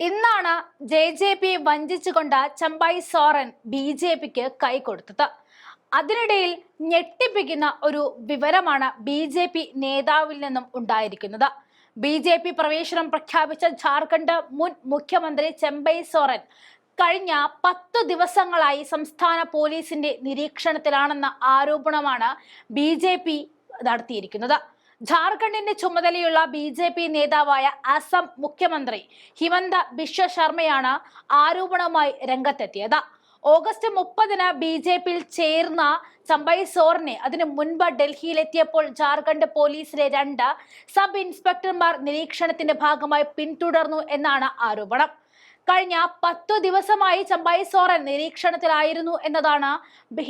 ഇന്നാണ് J J P വഞ്ചിച്ചുകൊണ്ട് Champai Soren B J പിക്ക് കൈകൊടുത്തത്. അതിനിടയിൽ ഞെട്ടിപ്പിക്കുന്ന ഒരു വിവരമാണ് ബി ജെ പി നേതാവിൽ നിന്നും ഉണ്ടായിരിക്കുന്നത്. ബി ജെ പി പ്രവേശനം പ്രഖ്യാപിച്ച ജാർഖണ്ഡ് മുൻ മുഖ്യമന്ത്രി ചെമ്പൈ സോറൻ കഴിഞ്ഞ പത്തു ദിവസങ്ങളായി സംസ്ഥാന പോലീസിന്റെ നിരീക്ഷണത്തിലാണെന്ന ആരോപണമാണ് ബി ജെ പി നടത്തിയിരിക്കുന്നത്. ജാർഖണ്ഡിന്റെ ചുമതലയുള്ള ബി ജെ പി നേതാവായ അസം മുഖ്യമന്ത്രി ഹിമന്ത ബിശ്വ ശർമ്മയാണ് ആരോപണവുമായി രംഗത്തെത്തിയത്. ഓഗസ്റ്റ് മുപ്പതിന് ബി ജെ പിയിൽ ചേർന്ന ചമ്പൈ സോറിനെ അതിനു മുൻപ് ഡൽഹിയിലെത്തിയപ്പോൾ ജാർഖണ്ഡ് പോലീസിലെ രണ്ട് സബ് ഇൻസ്പെക്ടർമാർ നിരീക്ഷണത്തിന്റെ ഭാഗമായി പിന്തുടർന്നു എന്നാണ് ആരോപണം. കഴിഞ്ഞ പത്തു ദിവസമായി ചമ്പായി സോറൻ നിരീക്ഷണത്തിലായിരുന്നു എന്നതാണ്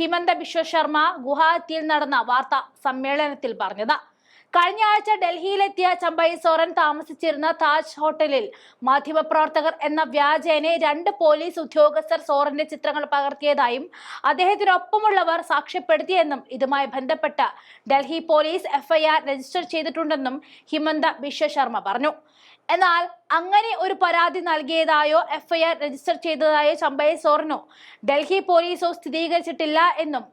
ഹിമന്ത ബിശ്വ ശർമ്മ ഗുവാഹത്തിയിൽ നടന്ന വാർത്താ സമ്മേളനത്തിൽ പറഞ്ഞത്. കഴിഞ്ഞ ആഴ്ച ഡൽഹിയിലെത്തിയ ചമ്പൈ സോറൻ താമസിച്ചിരുന്ന താജ് ഹോട്ടലിൽ മാധ്യമപ്രവർത്തകർ എന്ന വ്യാജേനെ രണ്ട് പോലീസ് ഉദ്യോഗസ്ഥർ സോറന്റെ ചിത്രങ്ങൾ പകർത്തിയതായും അദ്ദേഹത്തിനൊപ്പമുള്ളവർ സാക്ഷ്യപ്പെടുത്തിയെന്നും ഇതുമായി ബന്ധപ്പെട്ട് ഡൽഹി പോലീസ് എഫ്ഐആർ രജിസ്റ്റർ ചെയ്തിട്ടുണ്ടെന്നും ഹിമന്ത ബിശ്വ ശർമ്മ പറഞ്ഞു. എന്നാൽ അങ്ങനെ ഒരു പരാതി നൽകിയതായോ എഫ്ഐആർ രജിസ്റ്റർ ചെയ്തതായോ ചമ്പൈ സോറിനോ? ഡൽഹി പോലീസോ സ്ഥിരീകരിച്ചിട്ടില്ല എന്നും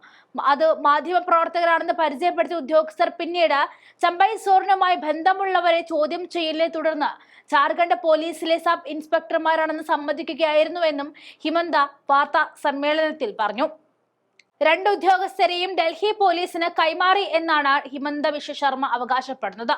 അത് മാധ്യമപ്രവർത്തകരാണെന്ന് പരിചയപ്പെടുത്തിയ ഉദ്യോഗസ്ഥർ പിന്നീട് ചമ്പൈ സോറിനുമായി ബന്ധമുള്ളവരെ ചോദ്യം ചെയ്യലിനെ തുടർന്ന് ജാർഖണ്ഡ് പോലീസിലെ സബ് ഇൻസ്പെക്ടർമാരാണെന്ന് സമ്മതിക്കുകയായിരുന്നുവെന്നും ഹിമന്ത വാർത്താ സമ്മേളനത്തിൽ പറഞ്ഞു. രണ്ട് ഉദ്യോഗസ്ഥരെയും ഡൽഹി പോലീസിന് കൈമാറി എന്നാണ് ഹിമന്ത വിശ്വ ശർമ്മ അവകാശപ്പെടുന്നത്.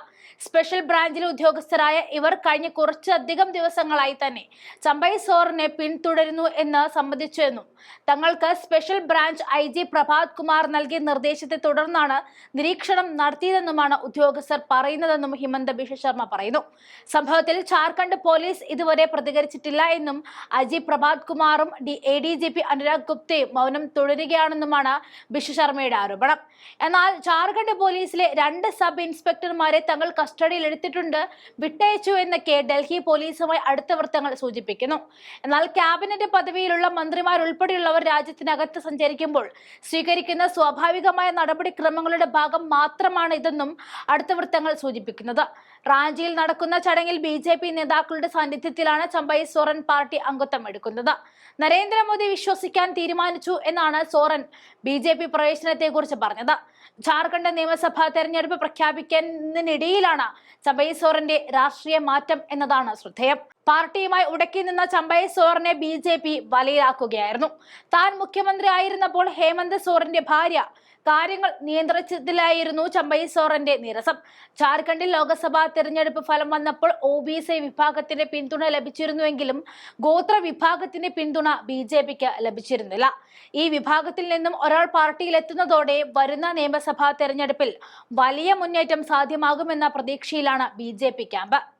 സ്പെഷ്യൽ ബ്രാഞ്ചിലെ ഉദ്യോഗസ്ഥരായ ഇവർ കഴിഞ്ഞ കുറച്ചധികം ദിവസങ്ങളായി തന്നെ ചമ്പൈ സോറിനെ പിന്തുടരുന്നു എന്ന് സമ്മതിച്ചുവെന്നും തങ്ങൾക്ക് special branch I G Prabhat Kumar നൽകിയ നിർദ്ദേശത്തെ തുടർന്നാണ് നിരീക്ഷണം നടത്തിയതെന്നുമാണ് ഉദ്യോഗസ്ഥർ പറയുന്നതെന്നും ഹിമന്ത ബിശ്വ ശർമ്മ പറയുന്നു. സംഭവത്തിൽ ജാർഖണ്ഡ് പോലീസ് ഇതുവരെ പ്രതികരിച്ചിട്ടില്ല എന്നും അജി പ്രഭാത് കുമാറും D A D G P Anurag ഗുപ്തയും മൗനം തുടരുകയാണെന്നുമാണ് ബിശു ശർമ്മയുടെ ആരോപണം. എന്നാൽ ജാർഖണ്ഡ് പോലീസിലെ രണ്ട് സബ് ഇൻസ്പെക്ടർമാരെ തങ്ങൾ കസ്റ്റഡിയിൽ എടുത്തിട്ടുണ്ട്. വിട്ടയച്ചു എന്നൊക്കെ ഡൽഹി പോലീസുമായി അടുത്ത വൃത്തങ്ങൾ സൂചിപ്പിക്കുന്നു. എന്നാൽ ക്യാബിനറ്റ് പദവിയിലുള്ള മന്ത്രിമാരുൾപ്പെടെയുള്ളവർ രാജ്യത്തിനകത്ത് സഞ്ചരിക്കുമ്പോൾ സ്വീകരിക്കുന്ന സ്വാഭാവികമായ നടപടിക്രമങ്ങളുടെ ഭാഗം മാത്രമാണ് ഇതെന്നും അടുത്ത വൃത്തങ്ങൾ സൂചിപ്പിക്കുന്നത്. റാഞ്ചിയിൽ നടക്കുന്ന ചടങ്ങിൽ ബി ജെ പി നേതാക്കളുടെ സാന്നിധ്യത്തിലാണ് ചമ്പൈ സോറൻ പാർട്ടി അംഗത്വം എടുക്കുന്നത്. നരേന്ദ്രമോദി വിശ്വസിക്കാൻ തീരുമാനിച്ചു എന്നാണ് സോറൻ ബി ജെ പി പ്രവേശനത്തെ കുറിച്ച് പറഞ്ഞത്. ജാർഖണ്ഡ് നിയമസഭാ തെരഞ്ഞെടുപ്പ് പ്രഖ്യാപിക്കുന്നതിനിടയിലാണ് ചമ്പൈ സോറന്റെ രാഷ്ട്രീയ മാറ്റം എന്നതാണ് ശ്രദ്ധേയം. പാർട്ടിയുമായി ഉടക്കി നിന്ന ചമ്പൈ സോറിനെ ബി ജെ പി വലയിലാക്കുകയായിരുന്നു താൻ മുഖ്യമന്ത്രി ആയിരുന്നപ്പോൾ ഹേമന്ത് സോറിന്റെ ഭാര്യ. കാര്യങ്ങൾ നിയന്ത്രിച്ചതിലായിരുന്നു ചമ്പൈ സോറന്റെ നിരസം. ജാർഖണ്ഡിൽ ലോക്സഭാ തെരഞ്ഞെടുപ്പ് ഫലം വന്നപ്പോൾ ഒ ബി സി വിഭാഗത്തിന്റെ പിന്തുണ ലഭിച്ചിരുന്നുവെങ്കിലും ഗോത്ര വിഭാഗത്തിന്റെ പിന്തുണ ബി ജെ പിക്ക് ലഭിച്ചിരുന്നില്ല. ഈ വിഭാഗത്തിൽ നിന്നും ഒരാൾ പാർട്ടിയിൽ എത്തുന്നതോടെ വരുന്ന നിയമസഭാ തെരഞ്ഞെടുപ്പിൽ വലിയ മുന്നേറ്റം സാധ്യമാകുമെന്ന പ്രതീക്ഷയിലാണ് ബി ക്യാമ്പ്.